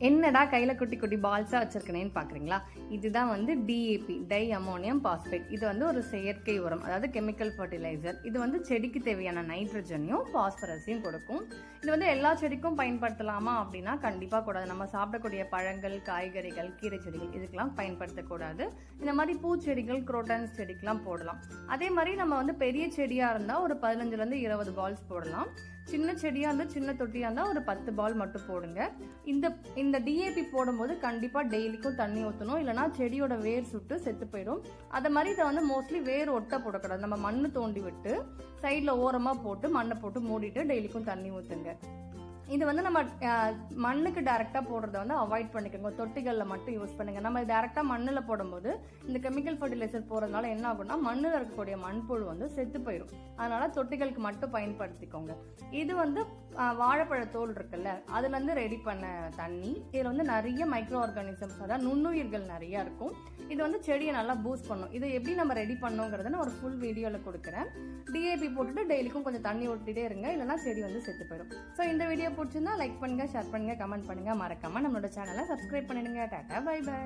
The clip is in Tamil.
என்னடா கையில் குட்டி குட்டி பால்ஸாக வச்சுருக்கனேன்னு பார்க்குறீங்களா இதுதான் வந்து டிஏபி டை அமோனியம் பாஸ்பேட் இது வந்து ஒரு செயற்கை உரம் அதாவது கெமிக்கல் ஃபர்டிலைசர் இது வந்து செடிக்கு தேவையான நைட்ரஜனையும் பாஸ்பரஸையும் கொடுக்கும். இது வந்து எல்லா செடிக்கும் பயன்படுத்தலாமா அப்படின்னா கண்டிப்பாக கூடாது. நம்ம சாப்பிடக்கூடிய பழங்கள் காய்கறிகள் கீரை செடிகள் இதுக்கெல்லாம் பயன்படுத்தக்கூடாது இந்த மாதிரி பூச்செடிகள் குரோட்டன்ஸ் செடிக்கெலாம் போடலாம். அதே மாதிரி நம்ம வந்து பெரிய செடியாக இருந்தால் ஒரு பதினஞ்சுலேருந்து இருபது பால்ஸ் போடலாம். சின்ன செடியாக இருந்தால் சின்ன தொட்டியாக இருந்தால் ஒரு பத்து பால் மட்டும் போடுங்க. இந்த இந்த டிஏபி போடும்போது கண்டிப்பாக டெய்லிக்கும் தண்ணி ஊற்றணும் இல்லைனா செடியோட வேர் சுட்டு செத்து போயிடும். அதை மாதிரி இதை வந்து மோஸ்ட்லி வேர் ஒட்ட போடக்கூடாது. நம்ம மண்ணு தோண்டி விட்டு சைடில் ஓரமாக போட்டு மண்ணை போட்டு மூடிட்டு டெய்லிக்கும் தண்ணி ஊற்றுங்க இது வந்து நம்ம மண்ணுக்கு டைரெக்டாக போடுறத வந்து அவாய்ட் பண்ணிக்கோங்க. தொட்டிகளில் மட்டும் யூஸ் பண்ணுங்கள் நம்ம டேரெக்டாக மண்ணில் போடும்போது இந்த கெமிக்கல் ஃபர்டிலைசர் போடுறதுனால என்ன ஆகும்னா மண்ணில் இருக்கக்கூடிய மண்புழு வந்து செத்து போயிடும் அதனால தொட்டிகளுக்கு மட்டும் பயன்படுத்திக்கோங்க. இது வந்து வாழைப்பழ தோல் இருக்குல்ல அதுலேருந்து ரெடி பண்ண தண்ணி இதில் வந்து நிறைய மைக்ரோ ஆர்கானிசம்ஸ் அதாவது நுண்ணுயிர்கள் நிறையா இருக்கும். இது வந்து செடியை நல்லா பூஸ்ட் பண்ணும். இதை எப்படி நம்ம ரெடி பண்ணோங்கிறத நான் ஒரு ஃபுல் வீடியோவில் கொடுக்குறேன். டிஏபி போட்டுட்டு டெய்லிக்கும் கொஞ்சம் தண்ணி ஊட்டிகிட்டே இருங்க. இல்லைனா செடி வந்து செத்து போயிடும் ஸோ இந்த வீடியோ பிடிச்சிருந்தா லைக் பண்ணுங்க ஷேர் பண்ணுங்க கமெண்ட் பண்ணுங்க. மறக்காம நம்மளோட சேனலை சப்ஸ்கிரைப் பண்ணிடுங்க. Tata bye by